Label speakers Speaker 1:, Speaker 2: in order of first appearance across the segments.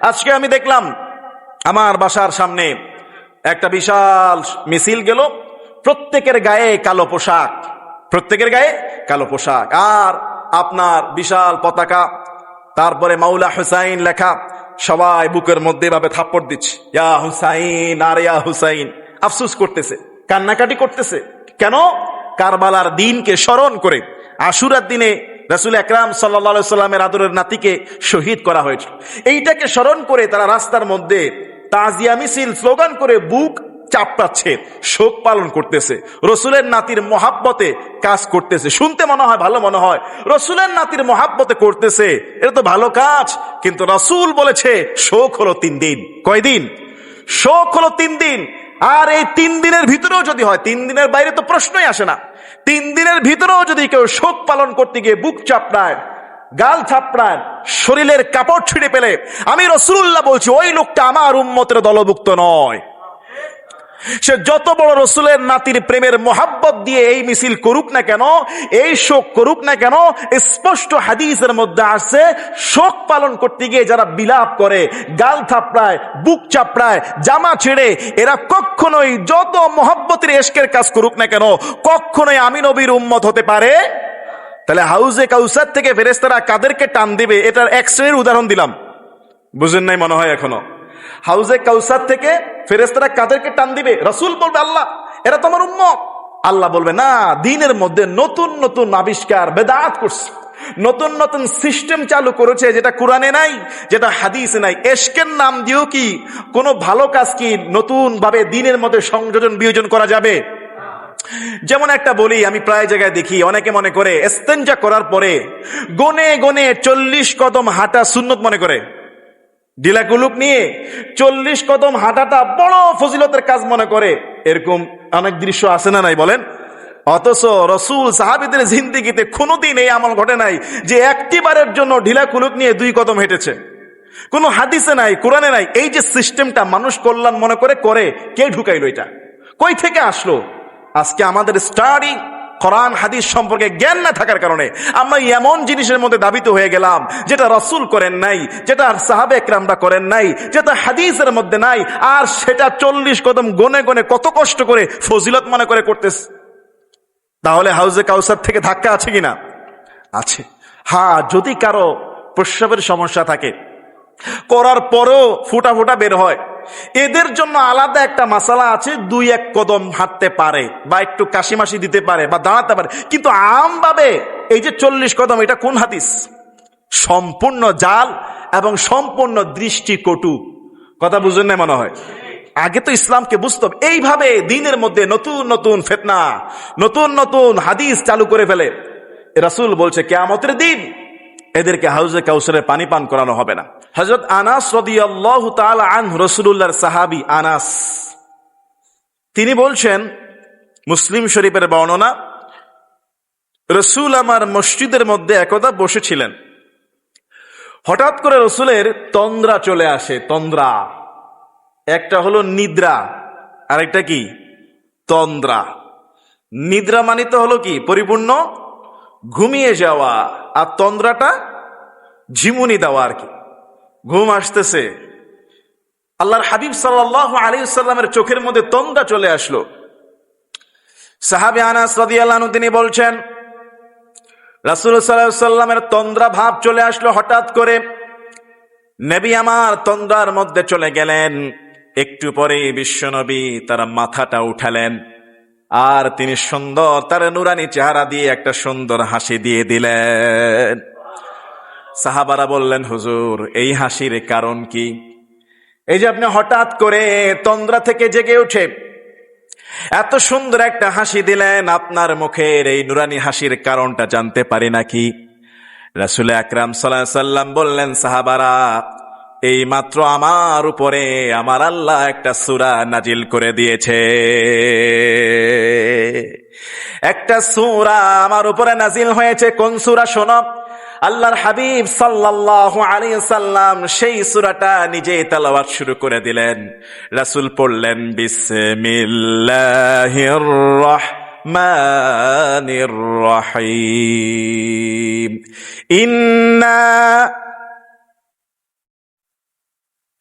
Speaker 1: আজকে আমি দেখলাম আমার বাসার সামনে একটা বিশাল মিছিল গেল। প্রত্যেকের গায়ে কালো পোশাক। প্রত্যেকের গায়ে কালো পোশাক। আর আপনার বিশাল পতাকা। তারপরে মাওলা হুসাইন লেখা, সবাই বুকের মধ্যে ভাবে থাপ্পড় দিচ্ছে। ইয়া হুসাইন, আর ইয়া হুসাইন। আফসুস করতেছে, কান্নাকাটি করতেছে। কেন? কারবালার দিনকে স্মরণ করে, আশুরার দিনে রাসুল একরাম সাল্লা সাল্লামের আদরের নাতিকে শহীদ করা হয়েছিল। এইটাকে স্মরণ করে তারা রাস্তার মধ্যে তাজিয়া মিছিল স্লোগান করে বুক চাপটাচ্ছে শোক পালন করতেছে। রসুলের নাতির মহাব্বতে কাজ করতেছে। শুনতে মনে হয়, ভালো মনে হয়। রসুলের নাতির মহাব্বতে করতেছে, এটা তো ভালো কাজ, কিন্তু রসুল বলেছে, শোক হলো তিন দিন। কয়দিন? শোক হলো তিন দিন। আর এই তিন দিনের ভিতরেও যদি হয়, তিন দিনের বাইরে তো প্রশ্নই আসে না। তিন দিনের ভিতরেও যদি কেউ শোক পালন করতে গিয়ে বুক চাপড়ায়, গাল ছাপড়ায় শরীরের কাপড় ছিঁড়ে পেলে আমি রসুল্লাহ বলছি, ওই লোকটা আমার উন্মতের দলভুক্ত নয়। সে যত বড় রসুলের নাতির প্রেমের মোহাব্বত দিয়ে এই মিছিল করুক না কেন, এই শোক করুক না কেন, স্পষ্ট হাদিসের মধ্যে আসছে, শোক পালন করতে গিয়ে যারা বিলাপ করে, গাল থাপড়ায়, বুক চাপড়ায়, জামা ছেড়ে, এরা কখনোই যত মোহাব্বতের এশকের কাজ করুক না কেন, কখনোই আমি নবীর উম্মত হতে পারে? তাহলে হাউজে কাউসার থেকে ফেরেস্তারা কাদেরকে টান দিবে? এটার এক শ্রেণির উদাহরণ দিলাম। বুঝেন নাই মনে হয় এখনও। হাউজে কাউসার থেকে ফেরেস্তারা কাদেরকে টান দিবে? রসুল বলবে, আল্লাহ, এরা তোমার উম্মত। আল্লাহ বলবে, না, দিনের মধ্যে নতুন নতুন আবিষ্কার, বেদাত করছে। নতুন নতুন সিস্টেম চালু করেছে যেটা কোরআনে নাই, যেটা হাদিসে নাই। এশকের নাম দিয়েও কি কোনো ভালো কাজ কি নতুন ভাবে দিনের মধ্যে সংযোজন, বিয়োজন করা যাবে? যেমন একটা বলি, আমি প্রায় জায়গায় দেখি, অনেকে মনে করে এস্তেঞ্জা করার পরে গনে গনে চল্লিশ কদম হাঁটা সুন্নত মনে করে। ডিলাকুলুক নিয়ে চল্লিশ কদম হাঁটাটা বড় ফজিলতের কাজ মনে করে। এরকম অনেক দৃশ্য আছে না নাই বলেন? অথচ রসুল সাহাবিদের জিন্দিগিতে কোনোদিন এই আমল ঘটে নাই যে একটি বারের জন্য ঢিলা কুলুক নিয়ে দুই কদম হেঁটেছে। কোনো হাদিসে নাই, কোরআনে নাই, এই যে সিস্টেমটা মানুষ কল্যাণ মনে করে করে, কে ঢুকাইলো এটা? কই থেকে আসলো? আজকে আমাদের স্টাডি কোরআন, হাদিস সম্পর্কে জ্ঞান না থাকার কারণে আমরা এমন জিনিসের মধ্যে দাবিত হয়ে গেলাম, যেটা রসুল করেন নাই, যেটা সাহাবে একরামরা করেন নাই, যেটা হাদিসের মধ্যে নাই, আর সেটা চল্লিশ কদম গনে গনে কত কষ্ট করে ফজিলত মনে করে করতেছে। তাহলে হাউজে কাউসার থেকে ধাক্কা আছে কিনা? আছে। হ্যাঁ যদি কারও প্রস্রাবের সমস্যা থাকে, করার পরও ফুটা ফুটা বের হয় এদের জন্য আলাদা একটা মাসালা আছে, দুই এক কদম হাঁটতে পারে বা একটু কাশিমাসি দিতে পারে বা দাঁড়াতে পারে। কিন্তু আমভাবে এই যে চল্লিশ কদম, এটা কোন হাদিস? সম্পূর্ণ জাল এবং সম্পূর্ণ দৃষ্টি কটু কথা বুঝেন না মনে হয়? আগে তো ইসলামকে বুঝতাম এইভাবে দিনের মধ্যে নতুন নতুন ফেতনা, নতুন নতুন হাদিস চালু করে ফেলে। রাসুল বলছে, কেয়ামতের দিন এদেরকে হাউজে কাউসারে পানি পান করানো হবে না। হজরত আনাস তাল আন রসুল্লাহর সাহাবি আনাস। তিনি বলছেন, মুসলিম শরীফের বর্ণনা, রসুল আমার মসজিদের মধ্যে একদা বসেছিলেন। হঠাৎ করে রসুলের তন্দ্রা চলে আসে, তন্দ্রা। একটা হলো নিদ্রা, আরেকটা কি? তন্দ্রা। নিদ্রা মানিত হলো কি? পরিপূর্ণ ঘুমিয়ে যাওয়া আর তন্দ্রাটা ঝিমুনি দেওয়া আর কি। ঘুম আসতেছে। আল্লাহর হাবিব সাল্লাহ আলী সাল্লামের চোখের মধ্যে তন্দ্রা চলে আসলো। সাহাবি আনাস রাদিয়াল্লাহু তিনি বলছেন রাসূল সাল্লামের তন্দ্রা ভাব চলে আসলো হঠাৎ করে। নবী আমার তন্দ্রার মধ্যে চলে গেলেন। একটু পরে বিশ্বনবী তার মাথাটা উঠালেন। আর তিনি সুন্দর, তার নুরানি চেহারা দিয়ে একটা সুন্দর হাসি দিয়ে দিলেন। সাহাবারা বললেন, হুজুর, এই হাসির কারণ কি? এই যে আপনি হঠাৎ করে তন্দ্রা থেকে জেগে উঠে এত সুন্দর একটা হাসি দিলেন, আপনার মুখের এই নুরানি হাসির কারণটা জানতে পারি নাকি? রাসুল আকরাম সাল্লাম বললেন, সাহাবারা এই মাত্র আমার উপরে আমার আল্লাহ একটা সুরা নাজিল করে দিয়েছে। একটা সুরা আমার উপরে নাজিল হয়েছে, কোন সুরা শোনো? আল্লাহর হাবিব সাল্লাল্লাহু আলাইহি সাল্লাম সেই সূরাটা নিজে তেলাওয়াত শুরু করে দিলেন। রাসূল পড়লেন, বিসমিল্লাহির রাহমানির রহিম। ইন্না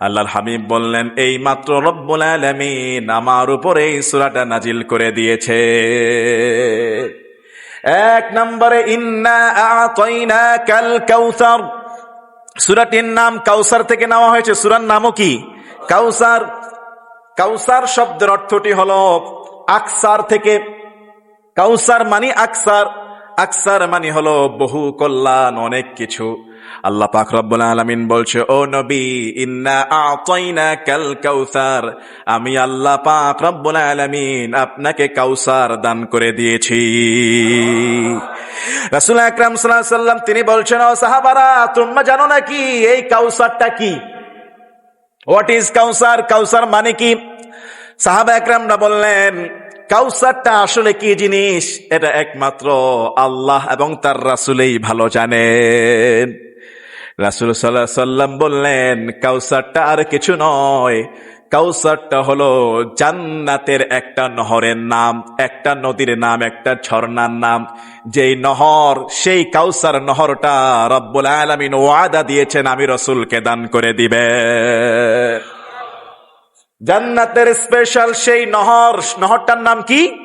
Speaker 1: আল্লাহর হাবিব বললেন, এই মাত্র রব্বুল আলামিন আমার উপরে সুরাটা নাজিল করে দিয়েছে। এক নম্বরে, ইন্না সুরাটির নাম কাউসার থেকে নেওয়া হয়েছে। সুরার নামও কি? কাউসার। কাউসার শব্দের অর্থটি হল আকসার থেকে, কাউসার মানি আকসার। আকসার মানি হলো বহু কল্যাণ, অনেক কিছু। আল্লাহ পাক রব্বুল আলামিন বলছে, ও নবী, ইন্না আতাইনা কাল কাউসার। আমি আল্লাহ পাক রব্বুল আলামিন আপনাকে কাউসার দান করে দিয়েছি। রাসূল আকরাম সাল্লাল্লাহু আলাইহি সাল্লাম তিনি বলছেন, ও সাহাবারা, তোমরা জানো নাকি এই কাউসারটা কি? হোয়াট ইজ কাউসার? কাউসার মানে কি? সাহাবা একরামরা বললেন কাউসারটা আসলে কি জিনিস? এটা একমাত্র আল্লাহ এবং তার রাসুলেই ভালো জানেন। রাসুল সাল্লাহ সাল্লাম বললেন, কাউসারটা আর কিছু নয়। কাউসারটা হলো জান্নাতের একটা নহরের নাম, একটা নদীর নাম, একটা ঝর্ণার নাম। যেই নহর, সেই কাউসার নহরটা রব্বুল আলমিন ওয়াদা দিয়েছেন, আমি রসুলকে দান করে দিবে জান্নাতের স্পেশাল সেই নহর, নহরটার নাম কি?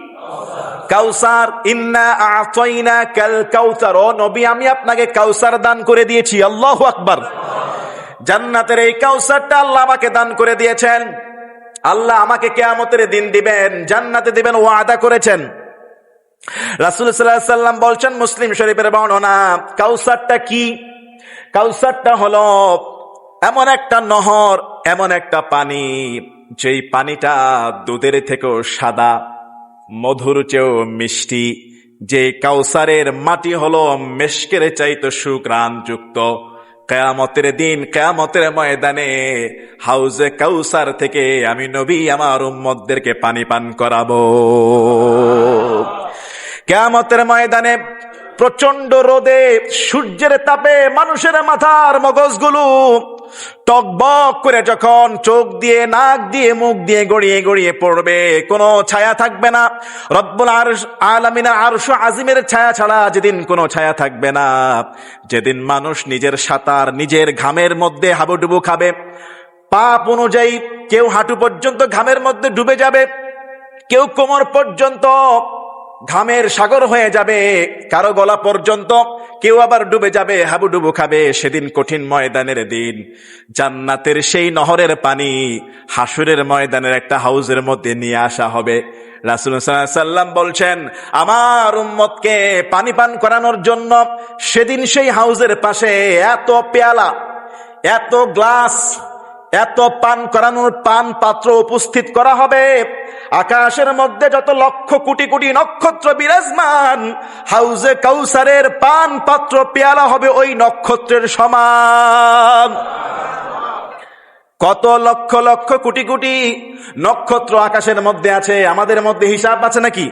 Speaker 1: কাউসার। ইন্না আতাইনা কাল কাউসার ও নবী, আমি আপনাকে কাউসার দান করে দিয়েছি। আল্লাহু আকবার। জান্নাতের এই কাউসারটা আল্লাহ আমাকে দান করে দিয়েছেন। আল্লাহ আমাকে কেয়ামতের দিন দিবেন, জান্নাতে দিবেন, ওয়াদা করেছেন। রাসুল সাল্লাম বলছেন মুসলিম শরীফের বর্ণনা, কাউসারটা কি? কাউসারটা হলো এমন একটা নহর, এমন একটা পানি। যেই পানিটা দুধের থেকেও সাদা, মধুর চেয়েও মিষ্টি, যে কাউসারের মাটি হলো মেশকের চাইতো সুগ্রাণ যুক্ত কেয়ামতের দিন কেয়ামতের ময়দানে হাউজে কাউসার থেকে আমি নবী আমার উম্মতদেরকে পানি পান করাবো। কেয়ামতের ময়দানে প্রচণ্ড রোদে সূর্যের তাপে মানুষের মাথার মগজগুলো টকবক করে যখন চোখ দিয়ে, নাক দিয়ে, মুখ দিয়ে গড়িয়ে গড়িয়ে পড়বে, কোনো ছায়া থাকবে না। রব্বুল আরশ আলামিনা আরশ আজিমের ছায়া ছাড়া যেদিন কোনো ছায়া থাকবে না। যেদিন মানুষ নিজের সাঁতার, নিজের ঘামের মধ্যে হাবুডুবু খাবে, পাপ অনুযায়ী কেউ হাঁটু পর্যন্ত ঘামের মধ্যে ডুবে যাবে, কেউ কোমর পর্যন্ত ঘামের সাগর হয়ে যাবে, কারও গলা পর্যন্ত, কেউ আবার ডুবে যাবে, হাবুডুবু খাবে সেদিন কঠিন ময়দানের দিন। জান্নাতের সেই নহরের পানি হাসুরের ময়দানের একটা হাউজের মধ্যে নিয়ে আসা হবে। রাসুল সাল্লাম বলছেন, আমার উম্মতকে পানি পান করানোর জন্য সেদিন সেই হাউজের পাশে এত পেয়ালা, এত গ্লাস এত পান করানোর পান পাত্র উপস্থিত করা হবে। আকাশের মধ্যে যত লক্ষ কোটি কোটি নক্ষত্র বিরাজমান, হাউজে কাউসারের পান পাত্র পেয়ালা হবে ওই নক্ষত্রের সমান। কত লক্ষ লক্ষ কোটি কোটি নক্ষত্র আকাশের মধ্যে আছে, আমাদের মধ্যে হিসাব আছে নাকি?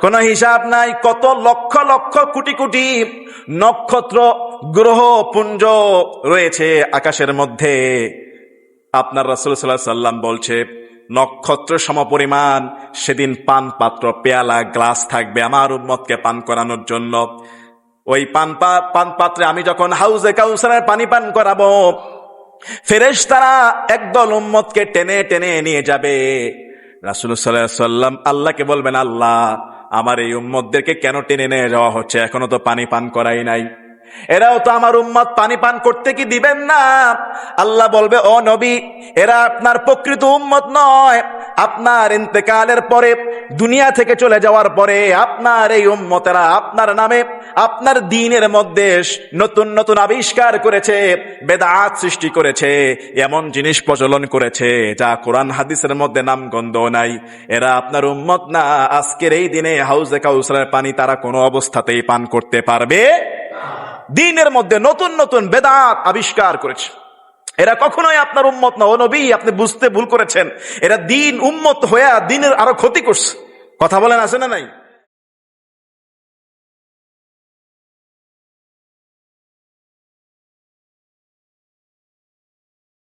Speaker 1: কোন হিসাব নাই, কত লক্ষ লক্ষ কোটি কোটি নক্ষত্র গ্রহ পুঞ্জ রয়েছে আকাশের মধ্যে। আপনার রাসুল সাল্লাহ সাল্লাম বলছে, নক্ষত্র সমপরিমাণ, সেদিন পান পাত্র পেয়ালা, গ্লাস থাকবে আমার উম্মতকে পান করানোর জন্য। ওই পান পান পাত্রে আমি যখন হাউজে কাউসারের পানি পান করাবো ফেরেশ তারা একদল উম্মতকে টেনে টেনে নিয়ে যাবে। রাসুল সাল্লাহ সাল্লাম আল্লাহকে বলবেন, আল্লাহ, আমার এই উম্মতদেরকে কেন টেনে নিয়ে যাওয়া হচ্ছে? এখনও তো পানি পান করাই নাই। এরাও তো আমার উম্মত, পানি পান করতে কি দিবেন না? আল্লাহ বলবে, ও নবী, এরা আপনার প্রকৃত উম্মত নয়। আপনার ইন্তেকালের পরে, দুনিয়া থেকে চলে যাওয়ার পরে, আপনার এই উম্মতেরা আপনার নামে, আপনার দিনের মধ্যে নতুন নতুন আবিষ্কার করেছে, বেদাত সৃষ্টি করেছে, এমন জিনিস প্রচলন করেছে, যা কোরআন হাদিসের মধ্যে নাম গন্ধ নাই। এরা আপনার উম্মত না, আজকের এই দিনে হাউজে কাউসারের পানি তারা কোনো অবস্থাতেই পান করতে পারবে দিনের মধ্যে নতুন নতুন বেদাত আবিষ্কার করেছে। এরা কখনোই আপনার উম্মত না অনবী আপনি বুঝতে ভুল করেছেন। এরা দিন উম্মত হয়ে দিনের আরও ক্ষতি করছে। কথা বলেন, আছে না নাই?